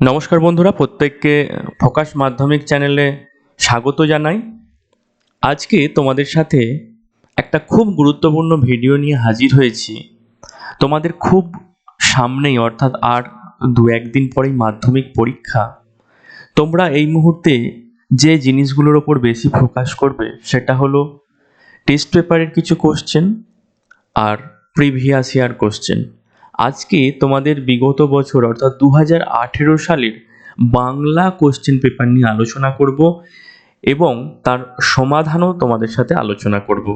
নমস্কার বন্ধুরা, প্রত্যেককে ফোকাস মাধ্যমিক চ্যানেলে স্বাগত জানাই। আজকে তোমাদের সাথে একটা খুব গুরুত্বপূর্ণ ভিডিও নিয়ে হাজির হয়েছি। তোমাদের খুব সামনেই, অর্থাৎ আর দু একদিন পরেই মাধ্যমিক পরীক্ষা। তোমরা এই মুহূর্তে যে জিনিসগুলোর ওপর বেশি ফোকাস করবে, সেটা হলো টেস্ট পেপারের কিছু কোশ্চেন আর প্রিভিয়াস ইয়ার কোশ্চেন আজকে তোমাদের বিগত বছর, অর্থাৎ দু হাজার আঠেরো সালের বাংলা কোশ্চেন পেপার নিয়ে আলোচনা করব এবং তার সমাধানও তোমাদের সাথে আলোচনা করব।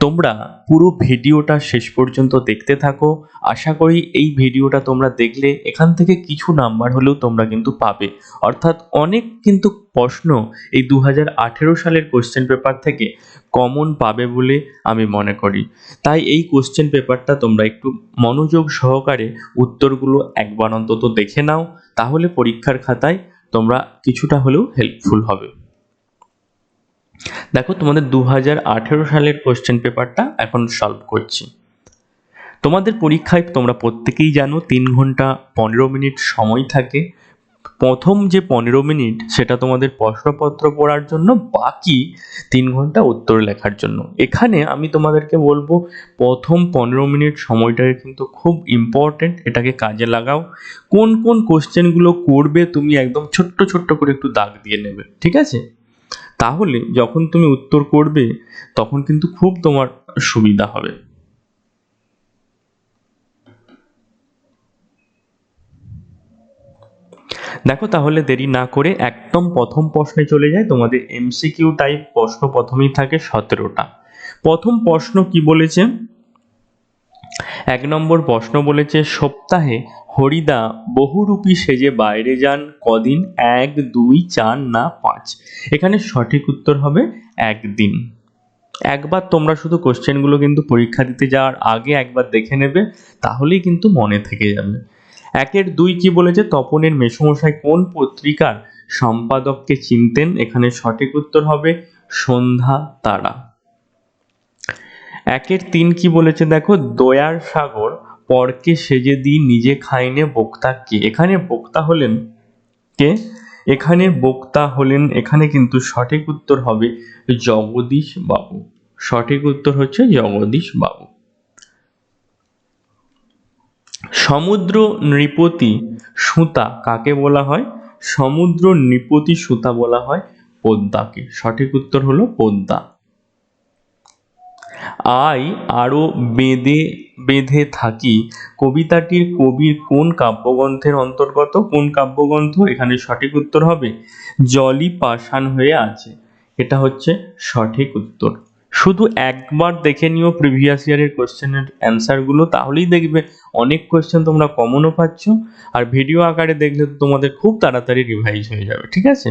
তোমরা পুরো ভিডিওটা শেষ পর্যন্ত দেখতে থাকো। আশা করি এই ভিডিওটা তোমরা দেখলে এখান থেকে কিছু নাম্বার হলেও তোমরা কিন্তু পাবে। অর্থাৎ অনেক কিন্তু প্রশ্ন এই দু হাজার আঠেরো সালের কোশ্চেন পেপার থেকে কমন পাবে বলে আমি মনে করি। তাই এই কোশ্চেন পেপারটা তোমরা একটু মনোযোগ সহকারে উত্তরগুলো একবার অন্তত দেখে নাও। তাহলে পরীক্ষার খাতায় তোমরা কিছুটা হলেও হেল্পফুল হবে। দেখো, তোমাদের দু হাজার আঠেরো সালের কোশ্চেন পেপারটা এখন সলভ করছি। তোমাদের পরীক্ষায় তোমরা প্রত্যেকেই জানো তিন ঘণ্টা পনেরো মিনিট সময় থাকে। প্রথম যে পনেরো মিনিট, সেটা তোমাদের প্রশ্নপত্র পড়ার জন্য, বাকি তিন ঘণ্টা উত্তর লেখার জন্য। এখানে আমি তোমাদেরকে বলব, প্রথম পনেরো মিনিট সময়টাকে কিন্তু খুব ইম্পর্টেন্ট এটাকে কাজে লাগাও। কোন কোন কোশ্চেনগুলো করবে, তুমি একদম ছোট্ট ছোট্ট করে একটু দাগ দিয়ে নেবে, ঠিক আছে? তাহলে যখন তুমি উত্তর করবে, তখন কিন্তু খুব তোমার সুবিধা হবে। দেখো তাহলে দেরি না করে একদম প্রথম প্রশ্নে চলে যায় তোমাদের এমসিকিউ টাইপ প্রশ্ন প্রথমেই থাকে সতেরোটা। প্রথম প্রশ্ন কি বলেছে? এক নম্বর প্রশ্ন বলেছে, সপ্তাহে হরিদা বহুরূপী সেজে বাইরে যান কদিন? এক, দুই, চার, না, পাঁচ। এখানে সঠিক উত্তর হবে একদিন। একবার তোমরা শুধু কোশ্চেনগুলো কিন্তু পরীক্ষা দিতে যাওয়ার আগে একবার দেখে নেবে, তাহলেই কিন্তু মনে থেকে যাবে। একের দুই কি বলেছে? তপনের মেসমশাই কোন পত্রিকার সম্পাদককে চিনতেন? এখানে সঠিক উত্তর হবে সন্ধ্যা তারা। একের তিন কি বলেছে? দেখো, দয়ার সাগর পরকে সেজে দি নিজে খাইনে বক্তা কে? এখানে বক্তা হলেন কে? এখানে বক্তা হলেন, এখানে কিন্তু সঠিক উত্তর হবে জগদীশ বাবু। সঠিক উত্তর হচ্ছে জগদীশ বাবু। সমুদ্র নৃপতি সুতা কাকে বলা হয়? সমুদ্র নৃপতি সুতা বলা হয় পদ্মাকে। সঠিক উত্তর হলো পদ্মা। আই আরও বেঁধে বেঁধে থাকি। কবিতাটির কবির কোন কাব্যগ্রন্থের অন্তর্গত? কোন কাব্যগ্রন্থ? এখানে সঠিক উত্তর হবে জলই পাষাণ হয়ে আছে। এটা হচ্ছে সঠিক উত্তর। শুধু একবার দেখে নিও প্রিভিয়াস ইয়ারের কোশ্চেনের অ্যান্সারগুলো তাহলেই দেখবে অনেক কোশ্চেন তোমরা কমনও পাচ্ছ, আর ভিডিও আকারে দেখলে তোমাদের খুব তাড়াতাড়ি রিভাইজ হয়ে যাবে, ঠিক আছে?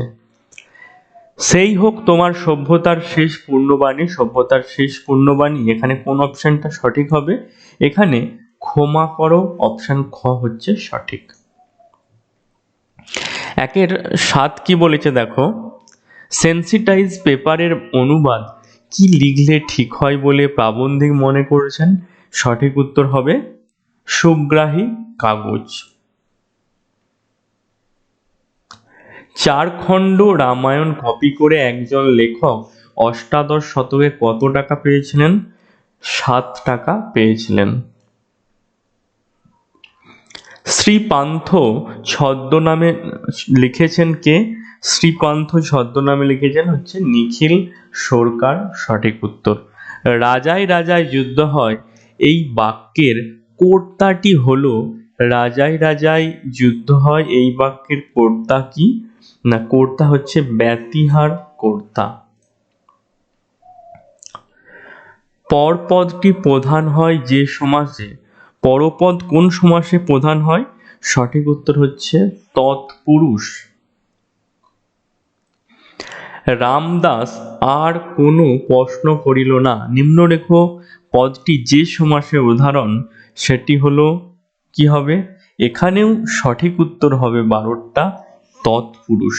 সেই হোক তোমার সভ্যতার শেষ পূর্ণবাণী, সভ্যতার শেষ পূর্ণবাণী, এখানে কোন অপশানটা সঠিক হবে? এখানে ক্ষমা করো অপশান খ হচ্ছে সঠিক। একের সাত কি বলেছে দেখো? সেন্সিটাইজ পেপারের অনুবাদ কি লিখলে ঠিক হয় বলে প্রাবন্ধিক মনে করেছেন? সঠিক উত্তর হবে, সুগ্রাহী কাগজ। চার খণ্ড রামায়ণ কপি করে একজন লেখক অষ্টাদশ শতকে কত টাকা পেয়েছিলেন? সাত টাকা পেয়েছিলেন। শ্রীপান্থ ছদ্মনামে লিখেছেন কে? শ্রীপান্থ ছদ্মনামে লিখেছেন হচ্ছে নিখিল সরকার, সঠিক উত্তর। রাজায় রাজায় যুদ্ধ হয়। এই বাক্যের কর্তাটি হলো, রাজায় রাজায় যুদ্ধ হয়, এই বাক্যের কর্তা কি? না, কর্তা হচ্ছে ব্যতিহার কর্তা। পরপদটি প্রধান হয় যে সমাসে? পরপদ কোন সমাসে প্রধান হয়? সঠিক উত্তর হচ্ছে তৎপুরুষ। রামদাস আর কোনো প্রশ্ন করিল না। নিম্নরেখ, পদটি যে সমাসের উদাহরণ, সেটি হলো কি হবে? এখানেও সঠিক উত্তর হবে বারোটা। তৎপুরুষ।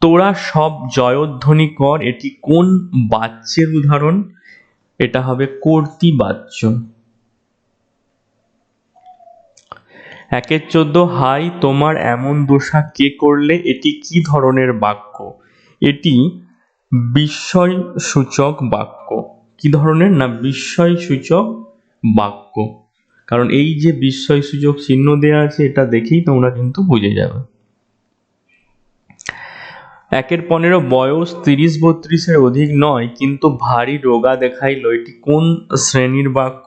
তোরা সব জয়ধ্বনি কর, এটি কোন বাচ্যের উদাহরণ? এটা হবে কর্তৃবাচ্য একের চোদ্দ, হাই, তোমার এমন দোষা কে করলে? এটি কি ধরনের বাক্য? এটি বিস্ময় সূচক বাক্য। কি ধরনের না বিস্ময় সূচক বাক্য? কারণ এই যে বিস্ময় সূচক চিহ্ন দেওয়া আছে, এটা দেখেই তোমরা কিন্তু বুঝে যাবে। একের পনেরো বয়স তিরিশ বত্রিশের অধিক নয়, কিন্তু ভারী রোগা দেখাইল এটি কোন শ্রেণির বাক্য?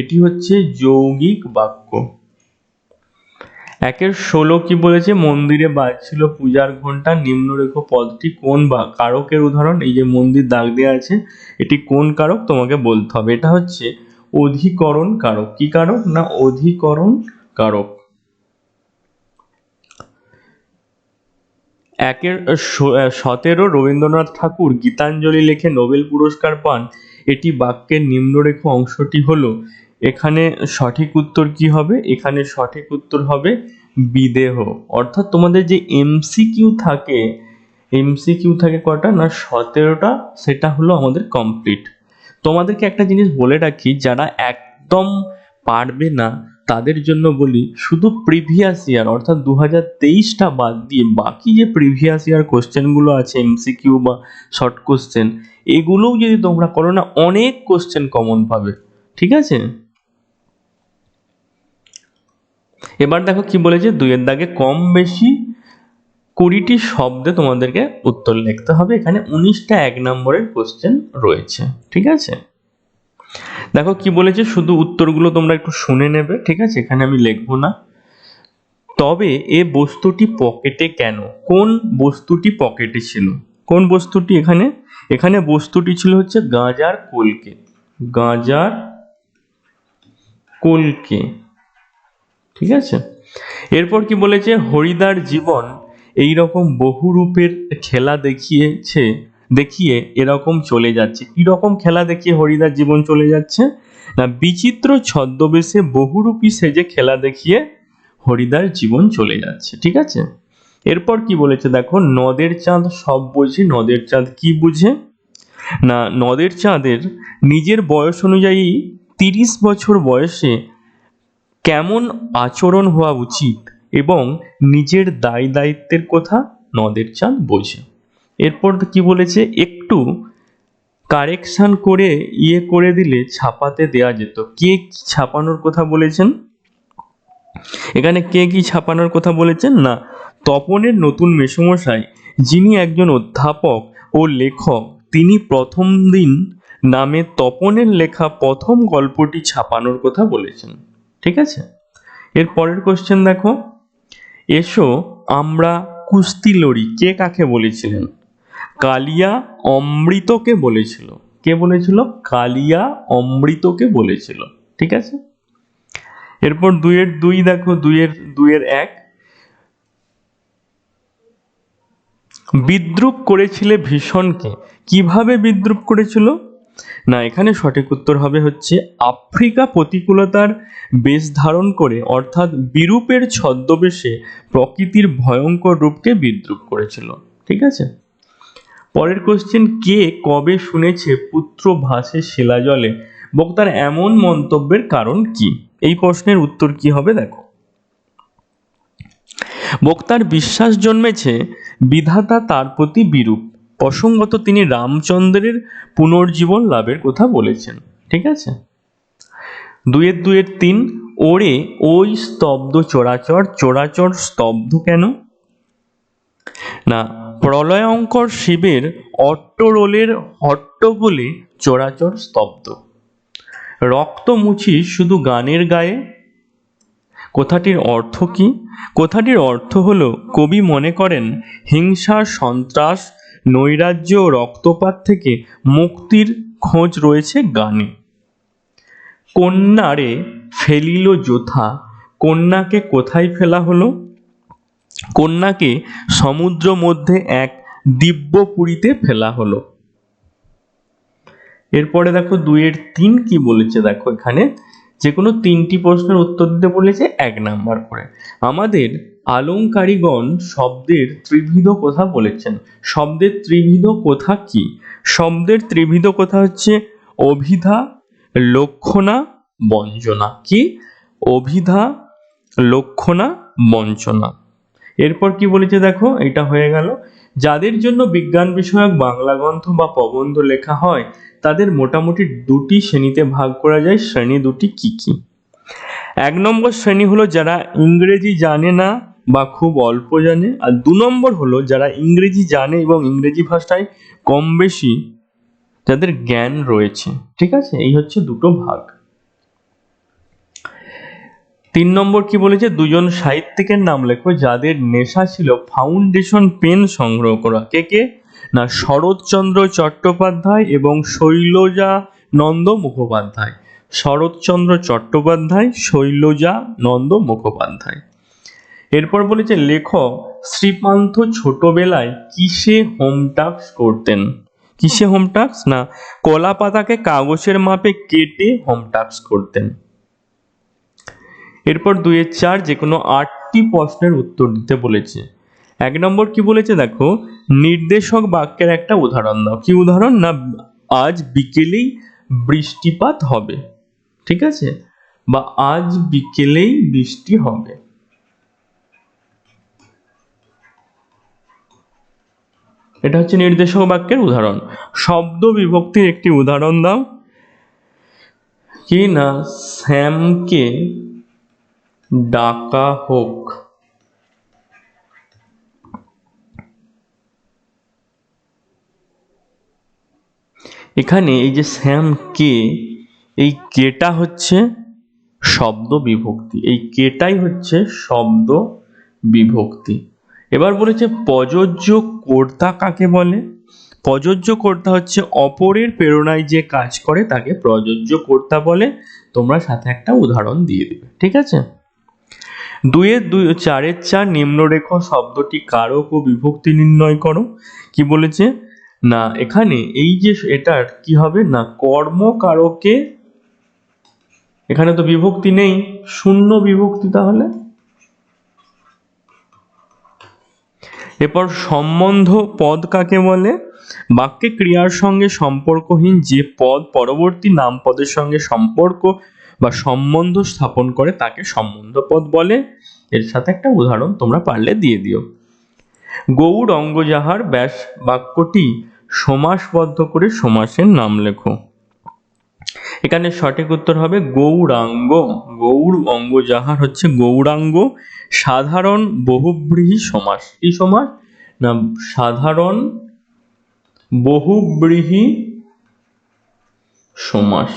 এটি হচ্ছে যৌগিক বাক্য। একের ষোলো কি বলেছে? মন্দিরে বাজছিল পূজার ঘণ্টা নিম্নরেখ পদটি কোন বা কারকের উদাহরণ? এই যে মন্দির দাগ দেওয়া আছে, এটি কোন কারক? তোমাকে বলতে হবে। এটা হচ্ছে অধিকরণ কারক কি কারক না অধিকরণ কারক একের সতেরো রবীন্দ্রনাথ ঠাকুর গীতাঞ্জলি লেখে নোবেল পুরস্কার পান। এটি বাক্যের নিম্নরেখ অংশটি হলো, এখানে সঠিক উত্তর কি হবে? এখানে সঠিক উত্তর হবে বিদেহ। অর্থাৎ তোমাদের যে এমসিকিউ থাকে এমসিকিউ থাকে কটা না, সতেরোটা, সেটা হলো আমাদের কমপ্লিট তোমাদেরকে একটা জিনিস বলে রাখি, যারা একদম পারবে না, তাদের জন্য বলি শুধু প্রিভিয়াস ইয়ার অর্থাৎ দু হাজার তেইশটা বাদ দিয়ে বাকি যে প্রিভিয়াস ইয়ার কোশ্চেনগুলো আছে এমসিকিউ বা শর্ট কোশ্চেন এগুলোও যদি তোমরা করো না, অনেক কোশ্চেন কমন পাবে। ঠিক আছে? এবার দেখো কি বলেছে, দুইয়ের দাগে কম বেশি কুড়িটি শব্দে তোমাদেরকে উত্তর লিখতে হবে। এখানে উনিশটা এক নম্বরের কোশ্চেন রয়েছে, ঠিক আছে? দেখো কি বলেছে? শুধু উত্তরগুলো তোমরা একটু শুনে নেবে, ঠিক আছে? এখানে আমি লিখব না। তবে এ বস্তুটি পকেটে কেন? কোন বস্তুটি পকেটে ছিল? কোন বস্তুটি এখানে? এখানে বস্তুটি ছিল হচ্ছে গাঁজার কলকে। গাঁজার কলকে, ঠিক আছে? এরপর কি বলেছে? হরিদার জীবন এই রকম বহু রূপের খেলা দেখিয়েছে, দেখিয়ে এরকম চলে যাচ্ছে। কি রকম খেলা দেখিয়ে হরিদার জীবন চলে যাচ্ছে? না, বিচিত্র ছদ্মবেশে বহুরূপী সেজে খেলা দেখিয়ে হরিদার জীবন চলে যাচ্ছে, ঠিক আছে? এরপর কি বলেছে দেখো, নদের চাঁদ সব বোঝে, নদের চাঁদ কি বুঝে? না, নদের চাঁদের নিজের বয়স অনুযায়ী তিরিশ বছর বয়সে কেমন আচরণ হওয়া উচিত? এবং নিজের দায় দায়িত্বের কথা নদের চাঁদ বোঝে এরপর কি বলেছে? একটু কারেকশান করে ইয়ে করে দিলে ছাপাতে দেয়া যেত। কে কি ছাপানোর কথা বলেছেন? এখানে কে কি ছাপানোর কথা বলেছেন? না, তপনের নতুন মেসমশাই, যিনি একজন অধ্যাপক ও লেখক, তিনি প্রথম দিন নামে তপনের লেখা প্রথম গল্পটি ছাপানোর কথা বলেছেন। ঠিক আছে? এর পরের কোশ্চেন দেখো। এসো, আমরা কুস্তি লড়ি কে কাকে বলেছিলেন? কালিয়া অমৃতকে বলেছিল। কে বলেছিল? কালিয়া অমৃতকে বলেছিল। ঠিক আছে? এরপর দুইয়ের দুই দেখো, দুইয়ের দুইয়ের এক। বিদ্রুপ করেছিলে ভীষণকে। কীভাবে বিদ্রুপ করেছিল? না, এখানে সঠিক উত্তর হবে হচ্ছে আফ্রিকা প্রতিকূলতার বেশ ধারণ করে, অর্থাৎ বিরূপের ছদ্মবেশে প্রকৃতির ভয়ঙ্কর রূপকে বিদ্রুপ করেছিল। ঠিক আছে? পরের কোশ্চেন কে কবে শুনেছে পুত্র ভাসে শিলা জলে? বক্তার এমন মন্তব্যের কারণ কি? এই প্রশ্নের উত্তর কি হবে দেখো। বক্তার বিশ্বাস জন্মেছে বিধাতা তার প্রতি বিরূপ। প্রসঙ্গত তিনি রামচন্দ্রের পুনর্জীবন লাভের কথা বলেছেন। ঠিক আছে? দুয়ের দুয়ের তিন, ওরে ওই স্তব্ধ চোরাচর চোরাচর স্তব্ধ কেন? না, প্রলয়ঙ্কর শিবের অট্টরোলের হট্টগোলে চোরাচর স্তব্ধ। রক্ত মুছি শুধু গানের গায়ে? কথাটির অর্থ কি? কথাটির অর্থ হলো, কবি মনে করেন হিংসা সন্ত্রাস নৈরাজ্য ও রক্তপাত থেকে মুক্তির খোঁজ রয়েছে গানে। কন্যারে ফেলিল যোথা, কন্যাকে কোথায় ফেলা হলো? কন্যাকে সমুদ্র মধ্যে এক দিব্যপুরীতে ফেলা হলো। এরপরে দেখো দুইয়ের তিন কি বলেছে দেখো এখানে। যে কোনো তিনটি প্রশ্নের উত্তর দিতে বলেছে এক নাম্বার করে। আমাদের আলংকারিগণ শব্দের ত্রিবিধ কথা বলেছেন। শব্দের ত্রিবিধ কথা কি? শব্দের ত্রিবিধ কথা হচ্ছে অভিধা, লক্ষণা বঞ্জনা কি? অভিধা, লক্ষণা, বঞ্চনা। এরপর কি বলেছে দেখো? এটা হয়ে গেল। যাদের জন্য বিজ্ঞান বিষয়ক বাংলা গ্রন্থ বা প্রবন্ধ লেখা হয় তাদের মোটামুটি দুটি শ্রেণীতে ভাগ করা যায়, শ্রেণি দুটি কি কি? এক নম্বর শ্রেণি হলো যারা ইংরেজি জানে না বা খুব অল্প জানে, আর দু নম্বর হলো যারা ইংরেজি জানে এবং ইংরেজি ভাষায় কম বেশি যাদের জ্ঞান রয়েছে। ঠিক আছে? এই হচ্ছে দুটো ভাগ। তিন নম্বর কি বলেছে? দুজন সাহিত্যিকের নাম লেখো যাদের নেশা ছিল ফাউন্ডেশন পেন সংগ্রহ করা। কে কে? না শরৎচন্দ্র চট্টোপাধ্যায় এবং শৈলজা নন্দ মুখোপাধ্যায়। শরৎচন্দ্র চট্টোপাধ্যায়, শৈলজা নন্দ মুখোপাধ্যায়। এরপর বলেছে, লেখক, শ্রীপান্থ ছোটবেলায় কিসে হোম টাস্ক করতেন? কিসে হোম টাস্ক? না কলা পাতাকে কাগজের মাপে কেটে হোম টাস্ক করতেন। এরপর দুইয়ের চার যে কোনো আটটি প্রশ্নের উত্তর দিতে বলেছে। এক নম্বর কি বলেছে দেখো, নির্দেশক বাক্যের একটা উদাহরণ দাও। কি উদাহরণ? না, আজ বিকেলেই বৃষ্টিপাত হবে। ঠিক আছে? বা আজ বিকেলেই বৃষ্টি হবে। এটা হচ্ছে নির্দেশক বাক্যের উদাহরণ। শব্দ বিভক্তির একটি উদাহরণ দাও। কি না, শ্যামকে ডাকা হোক। এখানে এই যে শ্যাম কে, এই কেটা হচ্ছে শব্দ বিভক্তি। এই কেটাই হচ্ছে শব্দ বিভক্তি। এবার বলেছে প্রযোজ্য কর্তা কাকে বলে? প্রযোজ্য কর্তা হচ্ছে অপরের প্রেরণায় যে কাজ করে তাকে প্রযোজ্য কর্তা বলে। তোমরা সাথে একটা উদাহরণ দিয়ে দেবে, ঠিক আছে? দুইয়ের দুই, চারের চার নিম্নরেখ শব্দটি কারক ও বিভক্তি নির্ণয় করো। কি বলেছে? না, এখানে এই যে এটার কি হবে? না, কর্মকারকে এখানে তো বিভক্তি নেই। শূন্য বিভক্তি তাহলে? এরপর সম্বন্ধ পদ কাকে বলে? বাক্যে ক্রিয়ার সঙ্গে সম্পর্কহীন যে পদ পরবর্তী নাম পদের সঙ্গে সম্পর্ক বা সম্বন্ধ স্থাপন করে তাকে সম্বন্ধ পদ বলে। এর সাথে একটা উদাহরণ তোমরা পারলে দিয়ে দিও। গৌড় অঙ্গজাহার ব্যাস বাক্যটি সমাসবদ্ধ করে সমাসের নাম লেখো। এখানে সঠিক উত্তর হবে গৌরাঙ্গ। গৌর অঙ্গ যাহার হচ্ছে গৌরাঙ্গ, সাধারণ বহুব্রীহি সমাস। কি সমাস? না, সাধারণ বহুব্রীহি সমাস।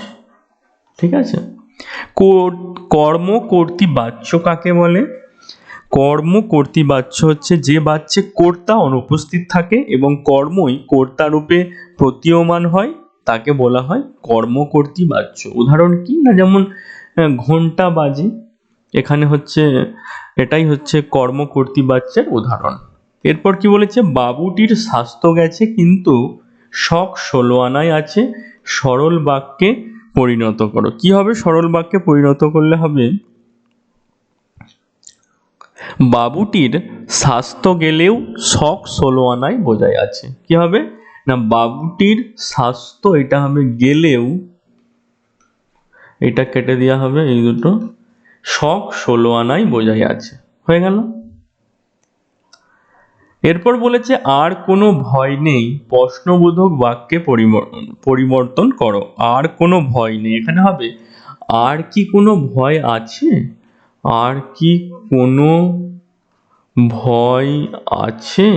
ঠিক আছে? কর্ম কর্তৃ বাচ্য কাকে বলে? কর্ম কর্তৃ বাচ্য হচ্ছে যে বাচ্চে কর্তা অনুপস্থিত থাকে এবং কর্মই কর্তা রূপে প্রতীয়মান হয়, তাকে বলা হয় কর্মকর্তী বাচ্য উদাহরণ কি? না, যেমন ঘণ্টা বাজে, এখানে হচ্ছে, এটাই হচ্ছে কর্মকর্তী বাচ্চার উদাহরণ। এরপর কি বলেছে? বাবুটির স্বাস্থ্য গেছে কিন্তু শখ ষোলো আনায় আছে, সরল বাক্যে পরিণত করো। কি হবে? সরল বাক্যে পরিণত করলে হবে বাবুটির স্বাস্থ্য গেলেও শখ ষোলো আনায় বোঝায় আছে। কি হবে? না, বাবুটির স্বাস্থ্য এটা হবে গেলেও, এটা কেটে দেওয়া হবে এই দুটো, শখ ষোলো আনাই বোঝাই আছে। হয়ে গেল। এরপর বলেছে, আর কোনো ভয় নেই, প্রশ্নবোধক বাক্যে পরিবর্তন করো। আর কোনো ভয় নেই। এখানে হবে, আর কি কোনো ভয় আছে? আর কি কোনো ভয় আছে?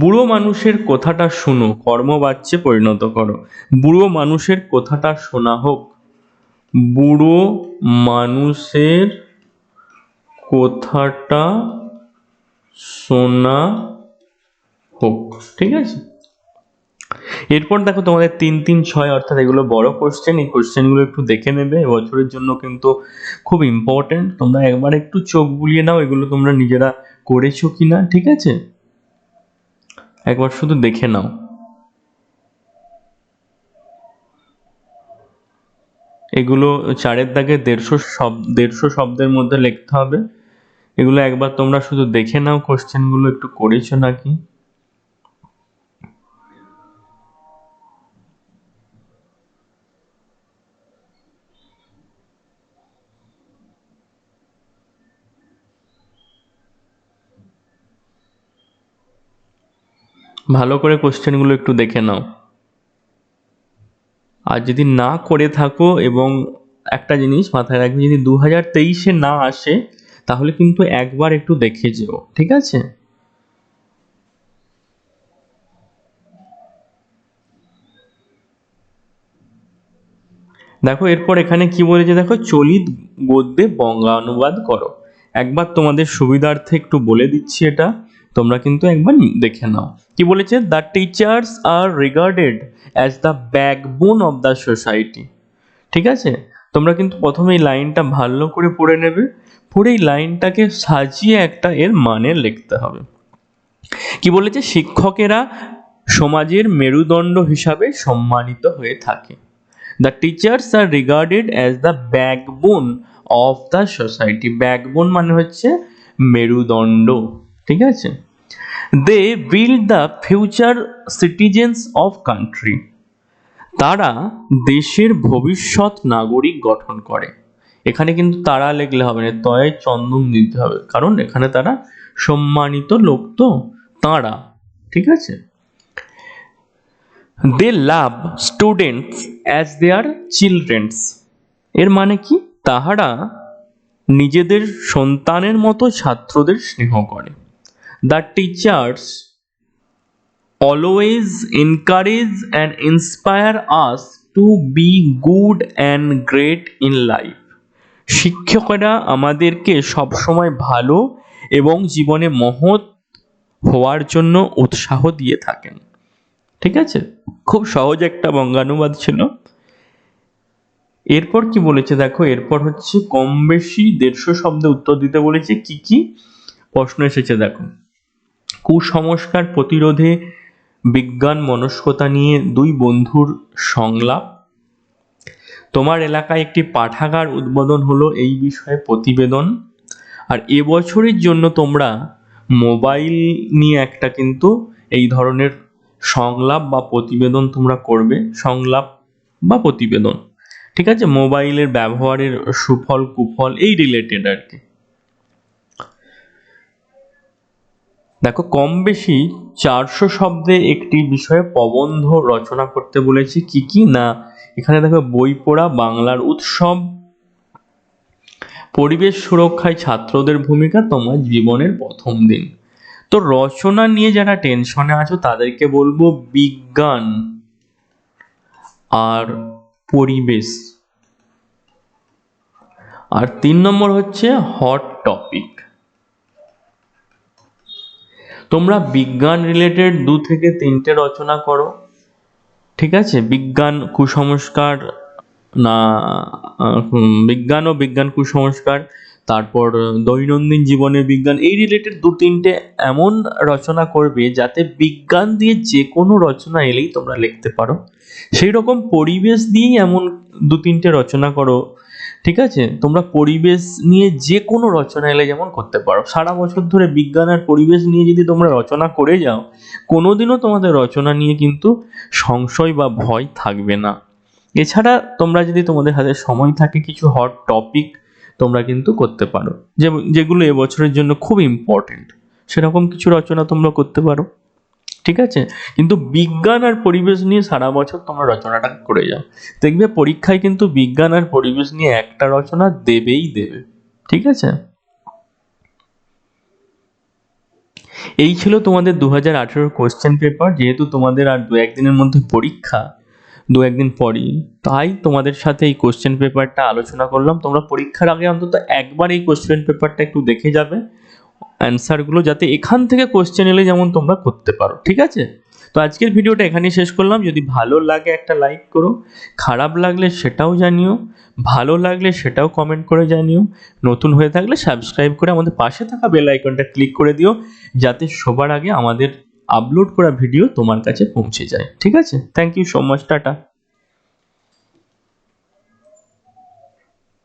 বুড়ো মানুষের কথাটা শুনো, কর্মবাচ্যে পরিণত করো। বুড়ো মানুষের কথাটা শোনা হোক। বুড়ো মানুষের কথাটা শোনা হোক, ঠিক আছে? এরপর দেখো তোমাদের তিন তিন, ছয়, অর্থাৎ এগুলো বড় কোশ্চেন এই কোশ্চেনগুলো একটু দেখে নেবে। এবছরের জন্য কিন্তু খুব ইম্পর্টেন্ট তোমরা একবার একটু চোখ বুলিয়ে নাও এগুলো তোমরা নিজেরা করেছ কি না ঠিক আছে? একবার শুধু দেখে নাও। এগুলো চারের দাগে দেড়শো শব্দ দেড়শো শব্দের মধ্যে লিখতে হবে। এগুলো একবার তোমরা শুধু দেখে নাও কোশ্চেনগুলো একটু করেছ নাকি? ভালো করে কোশ্চেনগুলো একটু দেখে নাও। আর যদি না করে থাকো এবং একটা জিনিস মাথায় রাখবে, যদি দু হাজার তেইশে না আসে, তাহলে কিন্তু একবার একটু দেখে যেও, ঠিক আছে? দেখো, এরপর এখানে কি বলেছে দেখো, চলিত গদ্যে বঙ্গানুবাদ করো। একবার তোমাদের সুবিধার্থে একটু বলে দিচ্ছি এটা। তোমরা কিন্তু একবার দেখে নাও। কি বলেছে? The teachers are regarded as the backbone of the society ঠিক আছে? তোমরা কিন্তু প্রথমে এই লাইনটা ভালো করে পড়ে নেবে। পড়ে এই লাইনটাকে সাজিয়ে একটা এর মানে লিখতে হবে। কি বলেছে? শিক্ষকেরা সমাজের মেরুদণ্ড হিসাবে সম্মানিত হয়ে থাকে। The teachers are regarded as the backbone of the society backbone মানে হচ্ছে মেরুদণ্ড। ঠিক আছে? They build the future citizens of country তারা দেশের ভবিষ্যৎ নাগরিক গঠন করে। এখানে কিন্তু তারা লিখলে হবে না, তয় চন্দন দিতে হবে। কারণ এখানে তারা সম্মানিত লোক তো তাঁরা, ঠিক আছে? They love students as their childrens এর মানে কি? তাহারা নিজেদের সন্তানের মতো ছাত্রদের স্নেহ করে। The teachers always encourage and inspire us to be good and great in life শিক্ষকেরা আমাদেরকে সবসময় ভালো এবং জীবনে মহৎ হওয়ার জন্য উৎসাহ দিয়ে থাকেন। ঠিক আছে? খুব সহজ একটা বঙ্গানুবাদ ছিল। এরপর কি বলেছে দেখো? এরপর হচ্ছে কম বেশি দেড়শো শব্দে উত্তর দিতে বলেছে। কি কি? প্রশ্ন এসেছে দেখো। কুসংস্কার প্রতিরোধে বিজ্ঞান মনস্কতা নিয়ে দুই বন্ধুর সংলাপ। তোমার এলাকায় একটি পাঠাগার উদ্বোধন হলো এই বিষয়ে প্রতিবেদন। আর এবছরের জন্য তোমরা মোবাইল নিয়ে একটা কিন্তু এই ধরনের সংলাপ বা প্রতিবেদন তোমরা করবে, সংলাপ বা প্রতিবেদন। ঠিক আছে? মোবাইলের ব্যবহারের সুফল, কুফল এই রিলেটেড আর কি। দেখো, কম বেশি চারশো শব্দে একটি বিষয়ে প্রবন্ধ রচনা করতে বলেছি। কি কি? না, এখানে দেখো, বই পড়া, বাংলার উৎসব, পরিবেশ সুরক্ষায় ছাত্রদের ভূমিকা, তোমার জীবনের প্রথম দিন। তো রচনা নিয়ে যারা টেনশনে আছো, তাদেরকে বলব বিজ্ঞান আর পরিবেশ। আর তিন নম্বর হচ্ছে হট টপিক। তোমরা বিজ্ঞান রিলেটেড দু থেকে তিনটে রচনা করো, ঠিক আছে? বিজ্ঞান কুসংস্কার না বিজ্ঞান ও বিজ্ঞান কুসংস্কার, তারপর দৈনন্দিন জীবনে বিজ্ঞান, এই রিলেটেড দু তিনটে এমন রচনা করবে যাতে বিজ্ঞান দিয়ে যে কোনো রচনা এলেই তোমরা লিখতে পারো। সেই রকম পরিবেশ দিয়েই এমন দু তিনটে রচনা করো ঠিক আছে? তোমরা পরিবেশ নিয়ে যে কোনো রচনা এলে যেমন করতে পারো। সারা বছর ধরে বিজ্ঞান আর পরিবেশ নিয়ে যদি তোমরা রচনা করে যাও, কোনোদিনও তোমাদের রচনা নিয়ে কিন্তু সংশয় বা ভয় থাকবে না। এছাড়া তোমরা যদি তোমাদের হাতে সময় থাকে কিছু হট টপিক তোমরা কিন্তু করতে পারো। যেগুলো এবছরের জন্য খুব ইম্পর্টেন্ট সেরকম কিছু রচনা তোমরা করতে পারো। ঠিক আছে? কিন্তু বিজ্ঞান আর পরিবেশ নিয়ে সারা বছর তোমরা রচনাটা করে যাও। দেখবে পরীক্ষায় কিন্তু বিজ্ঞান আর পরিবেশ নিয়ে একটা রচনা দেবেই দেবে। ঠিক আছে? এই ছিল তোমাদের দু হাজার আঠেরোর কোশ্চেন পেপার যেহেতু তোমাদের আর দু একদিনের মধ্যে পরীক্ষা, দু একদিন পরই। তাই তোমাদের সাথে এই কোশ্চেন পেপারটা আলোচনা করলাম। তোমরা পরীক্ষার আগে অন্তত একবার এই কোশ্চেন পেপারটা একটু দেখে যাবে। অ্যান্সারগুলো যাতে এখান থেকে কোশ্চেন এলে যেমন তোমরা করতে পারো, ঠিক আছে? তো আজকের ভিডিওটা এখানেই শেষ করলাম। যদি ভালো লাগে একটা লাইক করো, খারাপ লাগলে সেটাও জানিও, ভালো লাগলে সেটাও কমেন্ট করে জানিও, নতুন হয়ে থাকলে সাবস্ক্রাইব করে আমাদের পাশে থাকা বেল আইকনটা ক্লিক করে দিও, যাতে সবার আগে আমাদের আপলোড করা ভিডিও তোমার কাছে পৌঁছে যায়, ঠিক আছে? Thank you so much tata.